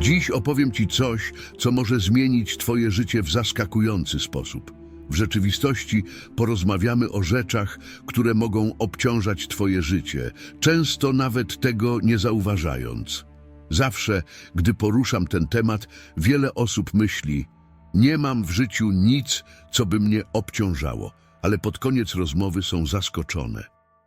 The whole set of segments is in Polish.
Dziś opowiem Ci coś, co może zmienić Twoje życie w zaskakujący sposób. W rzeczywistości porozmawiamy o rzeczach, które mogą obciążać Twoje życie, często nawet tego nie zauważając. Zawsze, gdy poruszam ten temat, wiele osób myśli, nie mam w życiu nic, co by mnie obciążało, ale pod koniec rozmowy są zaskoczone.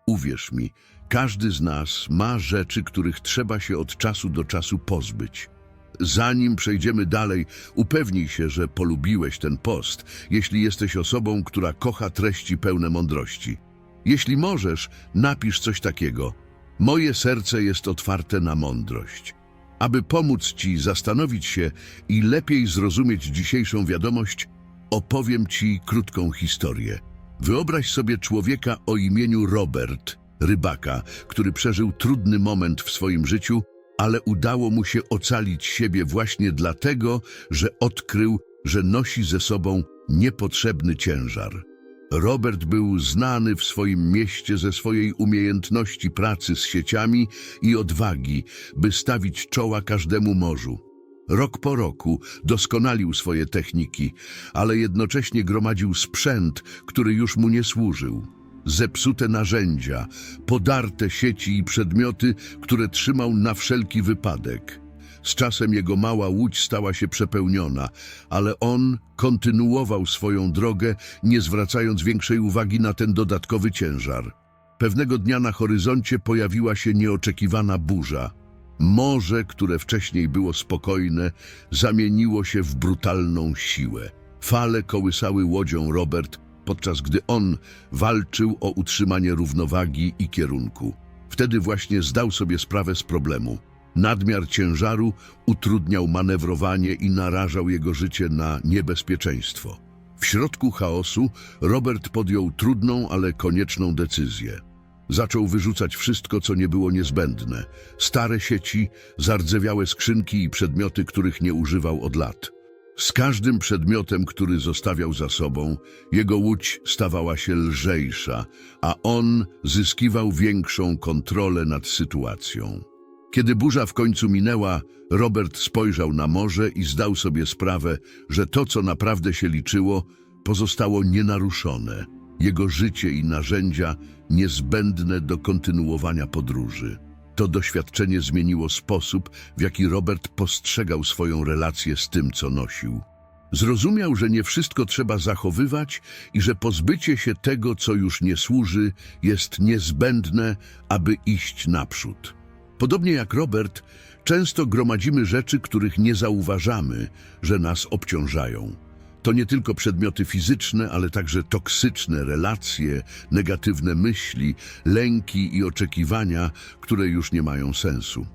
Uwierz mi, każdy z nas ma rzeczy, których trzeba się od czasu do czasu pozbyć. Zanim przejdziemy dalej, upewnij się, że polubiłeś ten post, jeśli jesteś osobą, która kocha treści pełne mądrości. Jeśli możesz, napisz coś takiego. Moje serce jest otwarte na mądrość. Aby pomóc Ci zastanowić się i lepiej zrozumieć dzisiejszą wiadomość, opowiem Ci krótką historię. Wyobraź sobie człowieka o imieniu Robert, rybaka, który przeżył trudny moment w swoim życiu, ale udało mu się ocalić siebie właśnie dlatego, że odkrył, że nosi ze sobą niepotrzebny ciężar. Robert był znany w swoim mieście ze swojej umiejętności pracy z sieciami i odwagi, by stawić czoła każdemu morzu. Rok po roku doskonalił swoje techniki, ale jednocześnie gromadził sprzęt, który już mu nie służył. Zepsute narzędzia, podarte sieci i przedmioty, które trzymał na wszelki wypadek. Z czasem jego mała łódź stała się przepełniona, ale on kontynuował swoją drogę, nie zwracając większej uwagi na ten dodatkowy ciężar. Pewnego dnia na horyzoncie pojawiła się nieoczekiwana burza. Morze, które wcześniej było spokojne, zamieniło się w brutalną siłę. Fale kołysały łodzią Robert, podczas gdy on walczył o utrzymanie równowagi i kierunku. Wtedy właśnie zdał sobie sprawę z problemu. Nadmiar ciężaru utrudniał manewrowanie i narażał jego życie na niebezpieczeństwo. W środku chaosu Robert podjął trudną, ale konieczną decyzję. Zaczął wyrzucać wszystko, co nie było niezbędne. Stare sieci, zardzewiałe skrzynki i przedmioty, których nie używał od lat. Z każdym przedmiotem, który zostawiał za sobą, jego łódź stawała się lżejsza, a on zyskiwał większą kontrolę nad sytuacją. Kiedy burza w końcu minęła, Robert spojrzał na morze i zdał sobie sprawę, że to, co naprawdę się liczyło, pozostało nienaruszone. Jego życie i narzędzia niezbędne do kontynuowania podróży. To doświadczenie zmieniło sposób, w jaki Robert postrzegał swoją relację z tym, co nosił. Zrozumiał, że nie wszystko trzeba zachowywać i że pozbycie się tego, co już nie służy, jest niezbędne, aby iść naprzód. Podobnie jak Robert, często gromadzimy rzeczy, których nie zauważamy, że nas obciążają. To nie tylko przedmioty fizyczne, ale także toksyczne relacje, negatywne myśli, lęki i oczekiwania, które już nie mają sensu.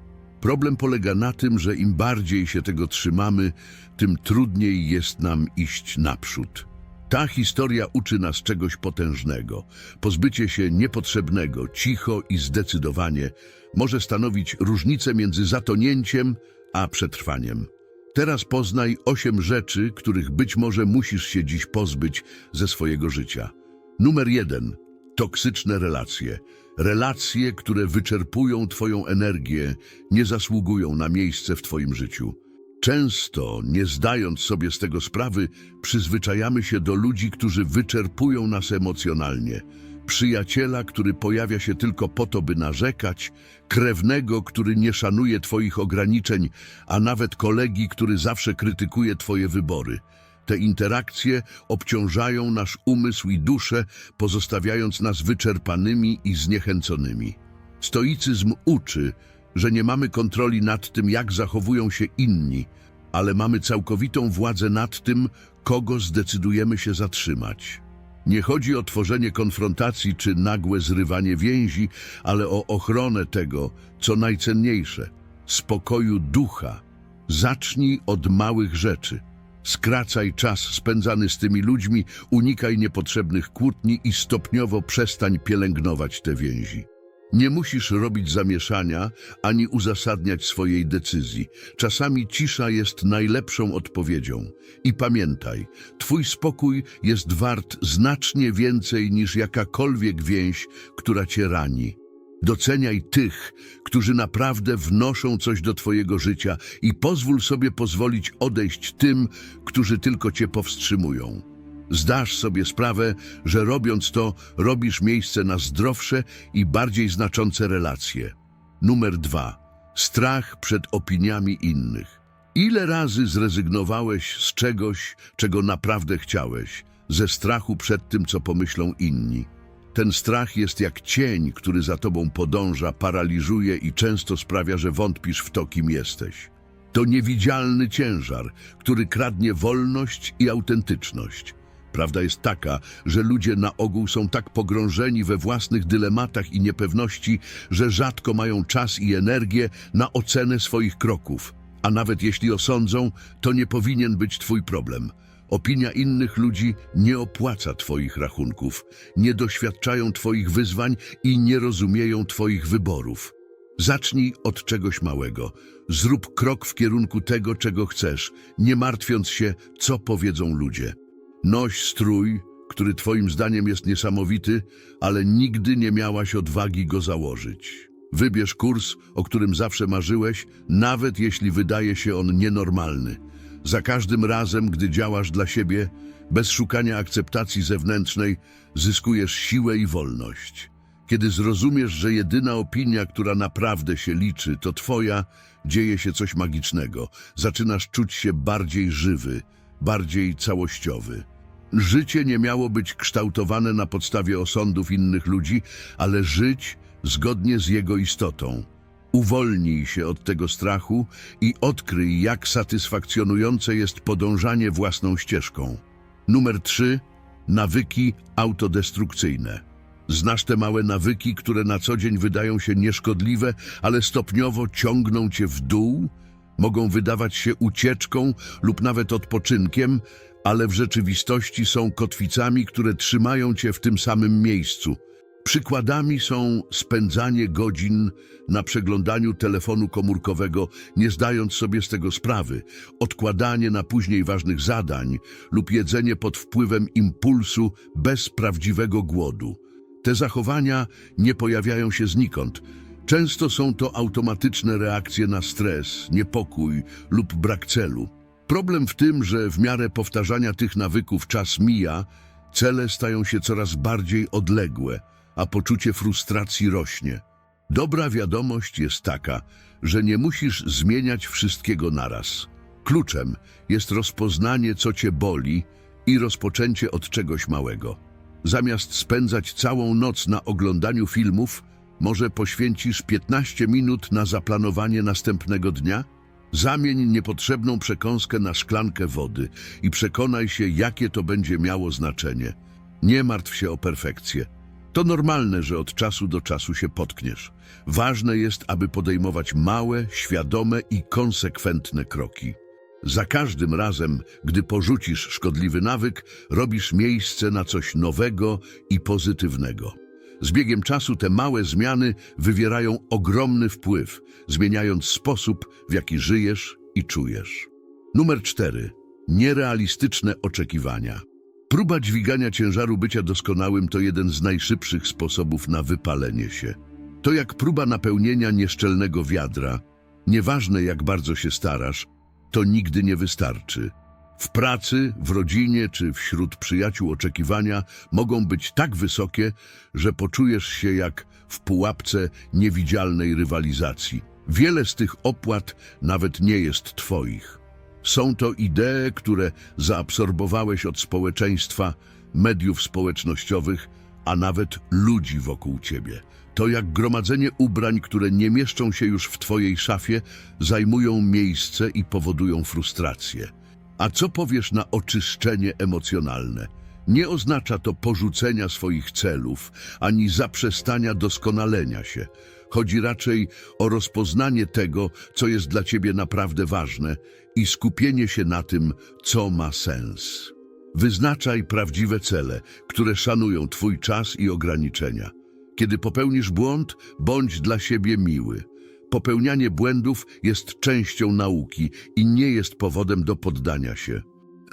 Problem polega na tym, że im bardziej się tego trzymamy, tym trudniej jest nam iść naprzód. Ta historia uczy nas czegoś potężnego. Pozbycie się niepotrzebnego, cicho i zdecydowanie może stanowić różnicę między zatonięciem a przetrwaniem. Teraz poznaj osiem rzeczy, których być może musisz się dziś pozbyć ze swojego życia. Numer jeden. Toksyczne relacje. Relacje, które wyczerpują Twoją energię, nie zasługują na miejsce w Twoim życiu. Często, nie zdając sobie z tego sprawy, przyzwyczajamy się do ludzi, którzy wyczerpują nas emocjonalnie. Przyjaciela, który pojawia się tylko po to, by narzekać, krewnego, który nie szanuje Twoich ograniczeń, a nawet kolegi, który zawsze krytykuje Twoje wybory. Te interakcje obciążają nasz umysł i duszę, pozostawiając nas wyczerpanymi i zniechęconymi. Stoicyzm uczy, że nie mamy kontroli nad tym, jak zachowują się inni, ale mamy całkowitą władzę nad tym, kogo zdecydujemy się zatrzymać. Nie chodzi o tworzenie konfrontacji czy nagłe zrywanie więzi, ale o ochronę tego, co najcenniejsze spokoju ducha. Zacznij od małych rzeczy. Skracaj czas spędzany z tymi ludźmi, unikaj niepotrzebnych kłótni i stopniowo przestań pielęgnować te więzi. Nie musisz robić zamieszania ani uzasadniać swojej decyzji. Czasami cisza jest najlepszą odpowiedzią. I pamiętaj, Twój spokój jest wart znacznie więcej niż jakakolwiek więź, która Cię rani. Doceniaj tych, którzy naprawdę wnoszą coś do Twojego życia i pozwól sobie pozwolić odejść tym, którzy tylko Cię powstrzymują. Zdasz sobie sprawę, że robiąc to, robisz miejsce na zdrowsze i bardziej znaczące relacje. Numer dwa. Strach przed opiniami innych. Ile razy zrezygnowałeś z czegoś, czego naprawdę chciałeś, ze strachu przed tym, co pomyślą inni? Ten strach jest jak cień, który za tobą podąża, paraliżuje i często sprawia, że wątpisz w to, kim jesteś. To niewidzialny ciężar, który kradnie wolność i autentyczność. Prawda jest taka, że ludzie na ogół są tak pogrążeni we własnych dylematach i niepewności, że rzadko mają czas i energię na ocenę swoich kroków. A nawet jeśli osądzą, to nie powinien być twój problem. Opinia innych ludzi nie opłaca Twoich rachunków, nie doświadczają Twoich wyzwań i nie rozumieją Twoich wyborów. Zacznij od czegoś małego. Zrób krok w kierunku tego, czego chcesz, nie martwiąc się, co powiedzą ludzie. Noś strój, który Twoim zdaniem jest niesamowity, ale nigdy nie miałaś odwagi go założyć. Wybierz kurs, o którym zawsze marzyłeś, nawet jeśli wydaje się on nienormalny. Za każdym razem, gdy działasz dla siebie, bez szukania akceptacji zewnętrznej, zyskujesz siłę i wolność. Kiedy zrozumiesz, że jedyna opinia, która naprawdę się liczy, to twoja, dzieje się coś magicznego. Zaczynasz czuć się bardziej żywy, bardziej całościowy. Życie nie miało być kształtowane na podstawie osądów innych ludzi, ale żyć zgodnie z jego istotą. Uwolnij się od tego strachu i odkryj, jak satysfakcjonujące jest podążanie własną ścieżką. Numer 3. Nawyki autodestrukcyjne. Znasz te małe nawyki, które na co dzień wydają się nieszkodliwe, ale stopniowo ciągną cię w dół? Mogą wydawać się ucieczką lub nawet odpoczynkiem, ale w rzeczywistości są kotwicami, które trzymają cię w tym samym miejscu. Przykładami są spędzanie godzin na przeglądaniu telefonu komórkowego, nie zdając sobie z tego sprawy, odkładanie na później ważnych zadań lub jedzenie pod wpływem impulsu bez prawdziwego głodu. Te zachowania nie pojawiają się znikąd. Często są to automatyczne reakcje na stres, niepokój lub brak celu. Problem w tym, że w miarę powtarzania tych nawyków czas mija, cele stają się coraz bardziej odległe, a poczucie frustracji rośnie. Dobra wiadomość jest taka, że nie musisz zmieniać wszystkiego naraz. Kluczem jest rozpoznanie, co cię boli i rozpoczęcie od czegoś małego. Zamiast spędzać całą noc na oglądaniu filmów, może poświęcisz 15 minut na zaplanowanie następnego dnia? Zamień niepotrzebną przekąskę na szklankę wody i przekonaj się, jakie to będzie miało znaczenie. Nie martw się o perfekcję. To normalne, że od czasu do czasu się potkniesz. Ważne jest, aby podejmować małe, świadome i konsekwentne kroki. Za każdym razem, gdy porzucisz szkodliwy nawyk, robisz miejsce na coś nowego i pozytywnego. Z biegiem czasu te małe zmiany wywierają ogromny wpływ, zmieniając sposób, w jaki żyjesz i czujesz. Numer 4. Nierealistyczne oczekiwania. Próba dźwigania ciężaru bycia doskonałym to jeden z najszybszych sposobów na wypalenie się. To jak próba napełnienia nieszczelnego wiadra. Nieważne jak bardzo się starasz, to nigdy nie wystarczy. W pracy, w rodzinie czy wśród przyjaciół oczekiwania mogą być tak wysokie, że poczujesz się jak w pułapce niewidzialnej rywalizacji. Wiele z tych opłat nawet nie jest twoich. Są to idee, które zaabsorbowałeś od społeczeństwa, mediów społecznościowych, a nawet ludzi wokół ciebie. To jak gromadzenie ubrań, które nie mieszczą się już w twojej szafie, zajmują miejsce i powodują frustrację. A co powiesz na oczyszczenie emocjonalne? Nie oznacza to porzucenia swoich celów, ani zaprzestania doskonalenia się. Chodzi raczej o rozpoznanie tego, co jest dla ciebie naprawdę ważne i skupienie się na tym, co ma sens. Wyznaczaj prawdziwe cele, które szanują twój czas i ograniczenia. Kiedy popełnisz błąd, bądź dla siebie miły. Popełnianie błędów jest częścią nauki i nie jest powodem do poddania się.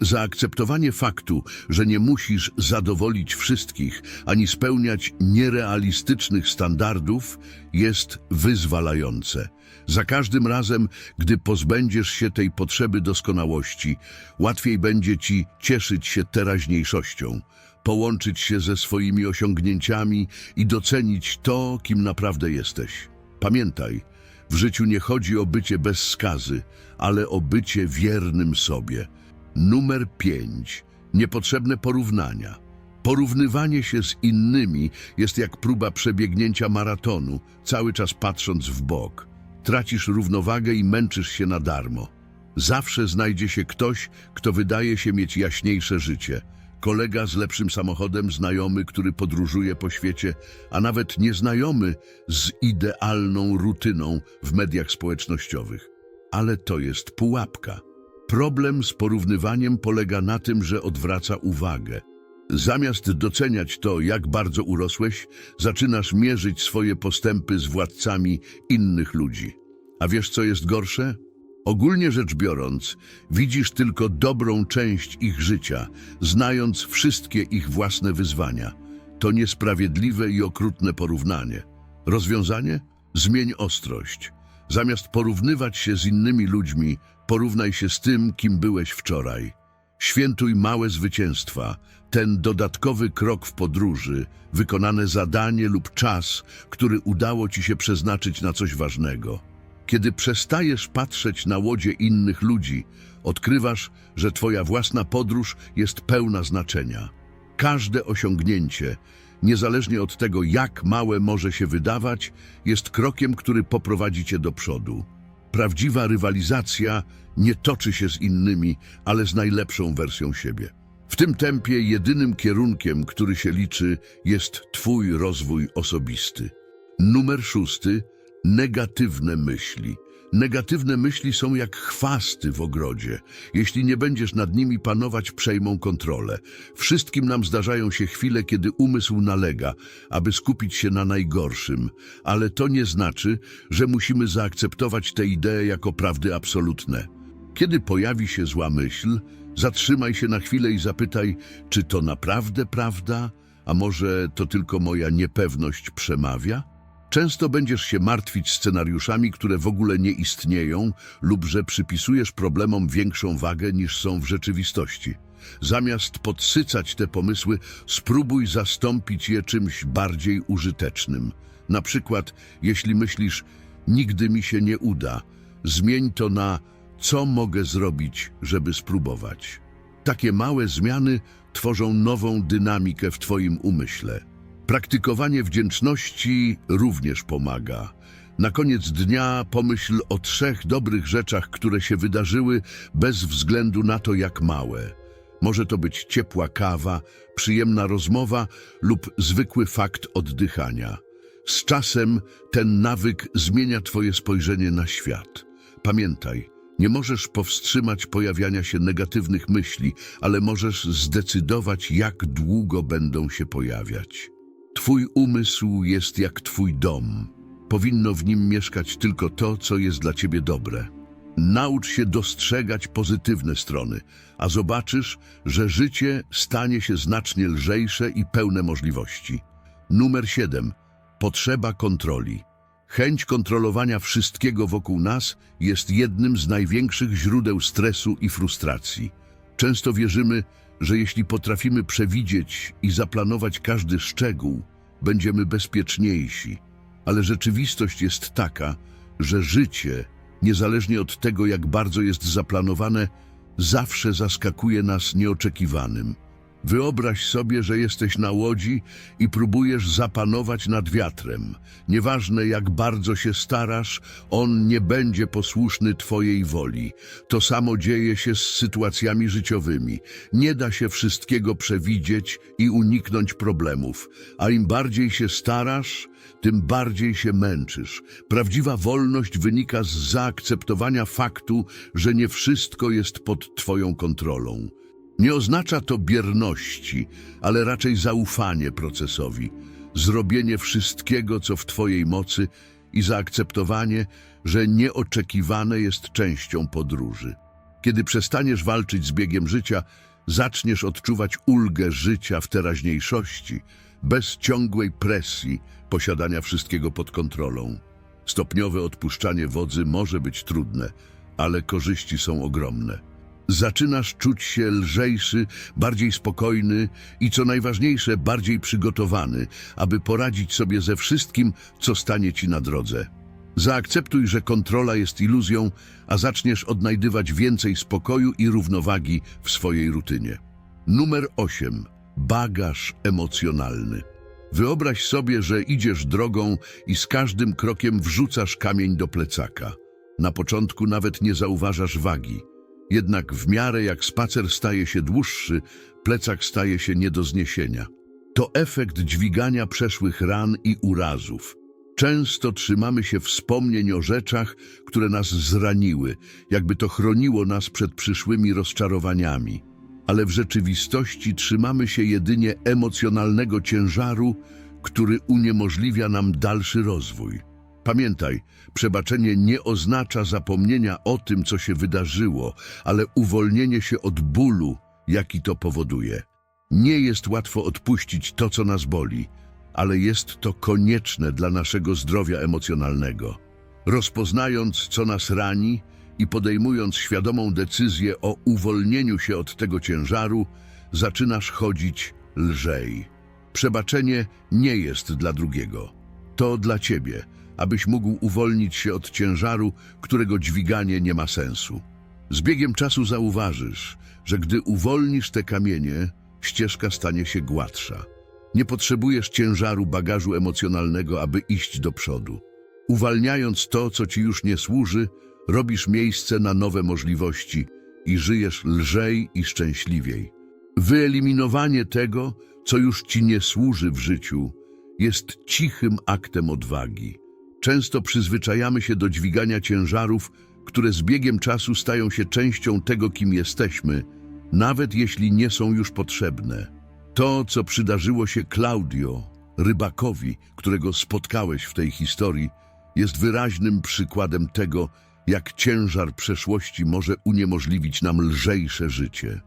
Zaakceptowanie faktu, że nie musisz zadowolić wszystkich ani spełniać nierealistycznych standardów, jest wyzwalające. Za każdym razem, gdy pozbędziesz się tej potrzeby doskonałości, łatwiej będzie ci cieszyć się teraźniejszością, połączyć się ze swoimi osiągnięciami i docenić to, kim naprawdę jesteś. Pamiętaj, w życiu nie chodzi o bycie bez skazy, ale o bycie wiernym sobie. Numer 5. Niepotrzebne porównania. Porównywanie się z innymi jest jak próba przebiegnięcia maratonu, cały czas patrząc w bok. Tracisz równowagę i męczysz się na darmo. Zawsze znajdzie się ktoś, kto wydaje się mieć jaśniejsze życie. Kolega z lepszym samochodem, znajomy, który podróżuje po świecie, a nawet nieznajomy z idealną rutyną w mediach społecznościowych. Ale to jest pułapka. Problem z porównywaniem polega na tym, że odwraca uwagę. Zamiast doceniać to, jak bardzo urosłeś, zaczynasz mierzyć swoje postępy z władcami innych ludzi. A wiesz, co jest gorsze? Ogólnie rzecz biorąc, widzisz tylko dobrą część ich życia, znając wszystkie ich własne wyzwania. To niesprawiedliwe i okrutne porównanie. Rozwiązanie? Zmień ostrość. Zamiast porównywać się z innymi ludźmi, porównaj się z tym, kim byłeś wczoraj. Świętuj małe zwycięstwa, ten dodatkowy krok w podróży, wykonane zadanie lub czas, który udało ci się przeznaczyć na coś ważnego. Kiedy przestajesz patrzeć na łodzie innych ludzi, odkrywasz, że twoja własna podróż jest pełna znaczenia. Każde osiągnięcie, niezależnie od tego, jak małe może się wydawać, jest krokiem, który poprowadzi cię do przodu. Prawdziwa rywalizacja nie toczy się z innymi, ale z najlepszą wersją siebie. W tym tempie jedynym kierunkiem, który się liczy, jest Twój rozwój osobisty. Numer szósty. Negatywne myśli. Negatywne myśli są jak chwasty w ogrodzie. Jeśli nie będziesz nad nimi panować, przejmą kontrolę. Wszystkim nam zdarzają się chwile, kiedy umysł nalega, aby skupić się na najgorszym, ale to nie znaczy, że musimy zaakceptować te idee jako prawdy absolutne. Kiedy pojawi się zła myśl, zatrzymaj się na chwilę i zapytaj, czy to naprawdę prawda, a może to tylko moja niepewność przemawia? Często będziesz się martwić scenariuszami, które w ogóle nie istnieją, lub że przypisujesz problemom większą wagę niż są w rzeczywistości. Zamiast podsycać te pomysły, spróbuj zastąpić je czymś bardziej użytecznym. Na przykład, jeśli myślisz, nigdy mi się nie uda, zmień to na co mogę zrobić, żeby spróbować. Takie małe zmiany tworzą nową dynamikę w Twoim umyśle. Praktykowanie wdzięczności również pomaga. Na koniec dnia pomyśl o trzech dobrych rzeczach, które się wydarzyły bez względu na to, jak małe. Może to być ciepła kawa, przyjemna rozmowa lub zwykły fakt oddychania. Z czasem ten nawyk zmienia Twoje spojrzenie na świat. Pamiętaj, nie możesz powstrzymać pojawiania się negatywnych myśli, ale możesz zdecydować, jak długo będą się pojawiać. Twój umysł jest jak Twój dom. Powinno w nim mieszkać tylko to, co jest dla Ciebie dobre. Naucz się dostrzegać pozytywne strony, a zobaczysz, że życie stanie się znacznie lżejsze i pełne możliwości. Numer 7. Potrzeba kontroli. Chęć kontrolowania wszystkiego wokół nas jest jednym z największych źródeł stresu i frustracji. Często wierzymy, że jeśli potrafimy przewidzieć i zaplanować każdy szczegół, będziemy bezpieczniejsi. Ale rzeczywistość jest taka, że życie, niezależnie od tego, jak bardzo jest zaplanowane, zawsze zaskakuje nas nieoczekiwanym. Wyobraź sobie, że jesteś na łodzi i próbujesz zapanować nad wiatrem. Nieważne jak bardzo się starasz, on nie będzie posłuszny Twojej woli. To samo dzieje się z sytuacjami życiowymi. Nie da się wszystkiego przewidzieć i uniknąć problemów, a im bardziej się starasz, tym bardziej się męczysz. Prawdziwa wolność wynika z zaakceptowania faktu, że nie wszystko jest pod Twoją kontrolą. Nie oznacza to bierności, ale raczej zaufanie procesowi, zrobienie wszystkiego, co w Twojej mocy i zaakceptowanie, że nieoczekiwane jest częścią podróży. Kiedy przestaniesz walczyć z biegiem życia, zaczniesz odczuwać ulgę życia w teraźniejszości, bez ciągłej presji posiadania wszystkiego pod kontrolą. Stopniowe odpuszczanie wodzy może być trudne, ale korzyści są ogromne. Zaczynasz czuć się lżejszy, bardziej spokojny i co najważniejsze, bardziej przygotowany, aby poradzić sobie ze wszystkim, co stanie ci na drodze. Zaakceptuj, że kontrola jest iluzją, a zaczniesz odnajdywać więcej spokoju i równowagi w swojej rutynie. Numer 8. Bagaż emocjonalny. Wyobraź sobie, że idziesz drogą i z każdym krokiem wrzucasz kamień do plecaka. Na początku nawet nie zauważasz wagi. Jednak w miarę jak spacer staje się dłuższy, plecak staje się nie do zniesienia. To efekt dźwigania przeszłych ran i urazów. Często trzymamy się wspomnień o rzeczach, które nas zraniły, jakby to chroniło nas przed przyszłymi rozczarowaniami. Ale w rzeczywistości trzymamy się jedynie emocjonalnego ciężaru, który uniemożliwia nam dalszy rozwój. Pamiętaj, przebaczenie nie oznacza zapomnienia o tym, co się wydarzyło, ale uwolnienie się od bólu, jaki to powoduje. Nie jest łatwo odpuścić to, co nas boli, ale jest to konieczne dla naszego zdrowia emocjonalnego. Rozpoznając, co nas rani i podejmując świadomą decyzję o uwolnieniu się od tego ciężaru, zaczynasz chodzić lżej. Przebaczenie nie jest dla drugiego. To dla ciebie, abyś mógł uwolnić się od ciężaru, którego dźwiganie nie ma sensu. Z biegiem czasu zauważysz, że gdy uwolnisz te kamienie, ścieżka stanie się gładsza. Nie potrzebujesz ciężaru bagażu emocjonalnego, aby iść do przodu. Uwalniając to, co ci już nie służy, robisz miejsce na nowe możliwości i żyjesz lżej i szczęśliwiej. Wyeliminowanie tego, co już ci nie służy w życiu, jest cichym aktem odwagi. Często przyzwyczajamy się do dźwigania ciężarów, które z biegiem czasu stają się częścią tego, kim jesteśmy, nawet jeśli nie są już potrzebne. To, co przydarzyło się Claudio, rybakowi, którego spotkałeś w tej historii, jest wyraźnym przykładem tego, jak ciężar przeszłości może uniemożliwić nam lżejsze życie.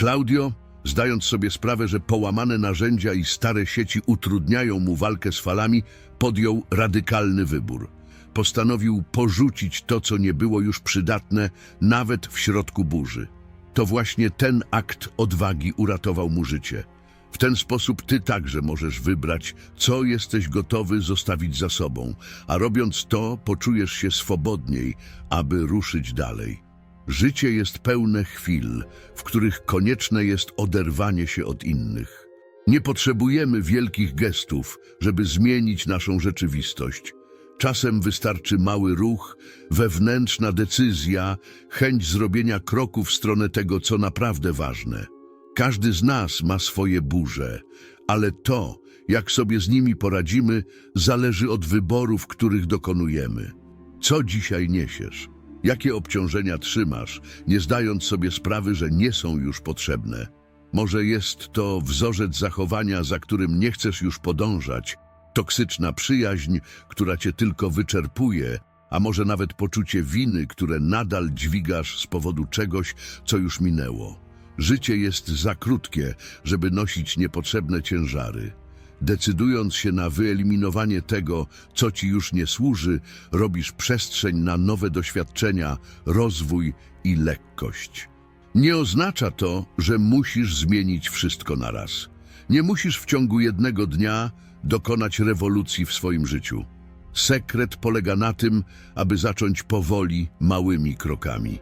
Claudio, zdając sobie sprawę, że połamane narzędzia i stare sieci utrudniają mu walkę z falami, podjął radykalny wybór. Postanowił porzucić to, co nie było już przydatne, nawet w środku burzy. To właśnie ten akt odwagi uratował mu życie. W ten sposób ty także możesz wybrać, co jesteś gotowy zostawić za sobą, a robiąc to, poczujesz się swobodniej, aby ruszyć dalej. Życie jest pełne chwil, w których konieczne jest oderwanie się od innych. Nie potrzebujemy wielkich gestów, żeby zmienić naszą rzeczywistość. Czasem wystarczy mały ruch, wewnętrzna decyzja, chęć zrobienia kroku w stronę tego, co naprawdę ważne. Każdy z nas ma swoje burze, ale to, jak sobie z nimi poradzimy, zależy od wyborów, których dokonujemy. Co dzisiaj niesiesz? Jakie obciążenia trzymasz, nie zdając sobie sprawy, że nie są już potrzebne? Może jest to wzorzec zachowania, za którym nie chcesz już podążać, toksyczna przyjaźń, która cię tylko wyczerpuje, a może nawet poczucie winy, które nadal dźwigasz z powodu czegoś, co już minęło. Życie jest za krótkie, żeby nosić niepotrzebne ciężary. Decydując się na wyeliminowanie tego, co ci już nie służy, robisz przestrzeń na nowe doświadczenia, rozwój i lekkość. Nie oznacza to, że musisz zmienić wszystko naraz. Nie musisz w ciągu jednego dnia dokonać rewolucji w swoim życiu. Sekret polega na tym, aby zacząć powoli, małymi krokami.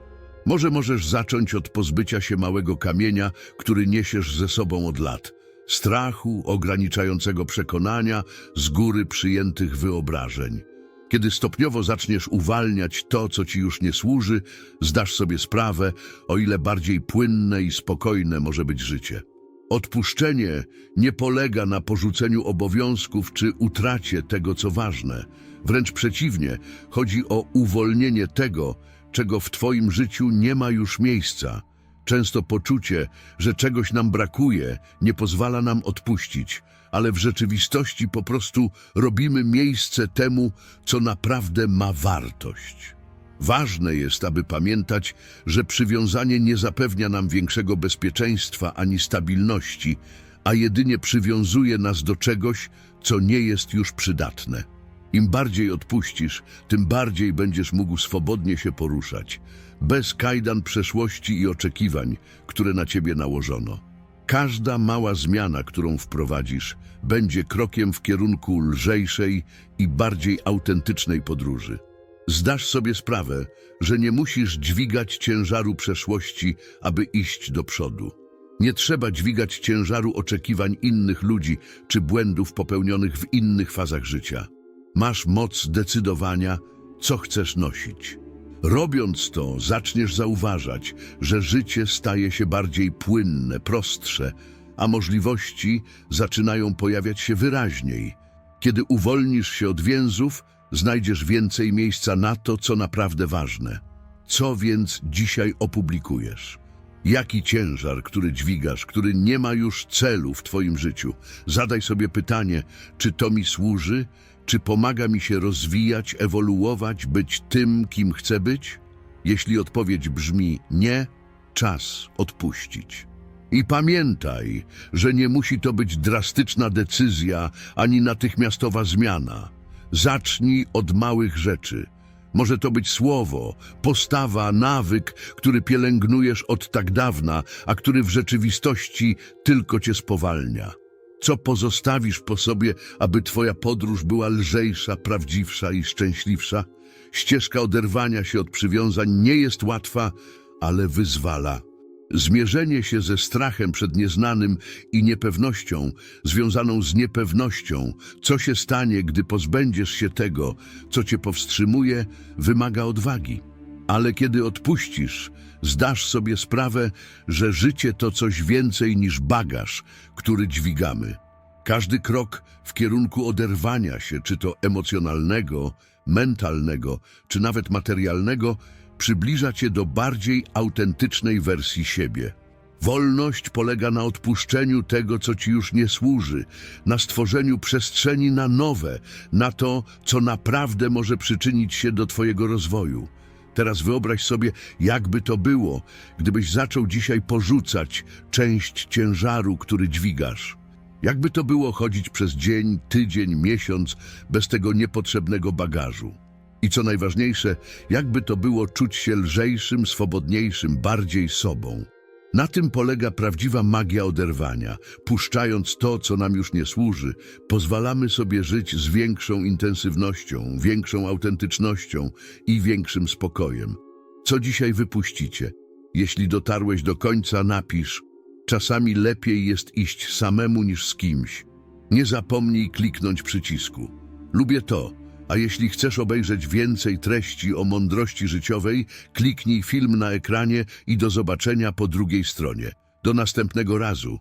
Może możesz zacząć od pozbycia się małego kamienia, który niesiesz ze sobą od lat. Strachu, ograniczającego przekonania, z góry przyjętych wyobrażeń. Kiedy stopniowo zaczniesz uwalniać to, co ci już nie służy, zdasz sobie sprawę, o ile bardziej płynne i spokojne może być życie. Odpuszczenie nie polega na porzuceniu obowiązków czy utracie tego, co ważne. Wręcz przeciwnie, chodzi o uwolnienie tego, czego w Twoim życiu nie ma już miejsca. Często poczucie, że czegoś nam brakuje, nie pozwala nam odpuścić, ale w rzeczywistości po prostu robimy miejsce temu, co naprawdę ma wartość. Ważne jest, aby pamiętać, że przywiązanie nie zapewnia nam większego bezpieczeństwa ani stabilności, a jedynie przywiązuje nas do czegoś, co nie jest już przydatne. Im bardziej odpuścisz, tym bardziej będziesz mógł swobodnie się poruszać, bez kajdan przeszłości i oczekiwań, które na ciebie nałożono. Każda mała zmiana, którą wprowadzisz, będzie krokiem w kierunku lżejszej i bardziej autentycznej podróży. Zdasz sobie sprawę, że nie musisz dźwigać ciężaru przeszłości, aby iść do przodu. Nie trzeba dźwigać ciężaru oczekiwań innych ludzi czy błędów popełnionych w innych fazach życia. Masz moc decydowania, co chcesz nosić. Robiąc to, zaczniesz zauważać, że życie staje się bardziej płynne, prostsze, a możliwości zaczynają pojawiać się wyraźniej. Kiedy uwolnisz się od więzów, znajdziesz więcej miejsca na to, co naprawdę ważne. Co więc dzisiaj opublikujesz? Jaki ciężar, który dźwigasz, który nie ma już celu w Twoim życiu? Zadaj sobie pytanie, czy to mi służy, czy pomaga mi się rozwijać, ewoluować, być tym, kim chcę być? Jeśli odpowiedź brzmi nie, czas odpuścić. I pamiętaj, że nie musi to być drastyczna decyzja ani natychmiastowa zmiana. Zacznij od małych rzeczy. Może to być słowo, postawa, nawyk, który pielęgnujesz od tak dawna, a który w rzeczywistości tylko cię spowalnia. Co pozostawisz po sobie, aby twoja podróż była lżejsza, prawdziwsza i szczęśliwsza? Ścieżka oderwania się od przywiązań nie jest łatwa, ale wyzwala. Zmierzenie się ze strachem przed nieznanym i niepewnością, związaną z niepewnością, co się stanie, gdy pozbędziesz się tego, co cię powstrzymuje, wymaga odwagi. Ale kiedy odpuścisz, zdasz sobie sprawę, że życie to coś więcej niż bagaż, który dźwigamy. Każdy krok w kierunku oderwania się, czy to emocjonalnego, mentalnego, czy nawet materialnego, przybliża cię do bardziej autentycznej wersji siebie. Wolność polega na odpuszczeniu tego, co ci już nie służy, na stworzeniu przestrzeni na nowe, na to, co naprawdę może przyczynić się do twojego rozwoju. Teraz wyobraź sobie, jakby to było, gdybyś zaczął dzisiaj porzucać część ciężaru, który dźwigasz. Jakby to było chodzić przez dzień, tydzień, miesiąc bez tego niepotrzebnego bagażu. I co najważniejsze, jakby to było czuć się lżejszym, swobodniejszym, bardziej sobą. Na tym polega prawdziwa magia oderwania. Puszczając to, co nam już nie służy, pozwalamy sobie żyć z większą intensywnością, większą autentycznością i większym spokojem. Co dzisiaj wypuścicie? Jeśli dotarłeś do końca, napisz. Czasami lepiej jest iść samemu niż z kimś. Nie zapomnij kliknąć przycisku. Lubię to. A jeśli chcesz obejrzeć więcej treści o mądrości życiowej, kliknij film na ekranie i do zobaczenia po drugiej stronie. Do następnego razu.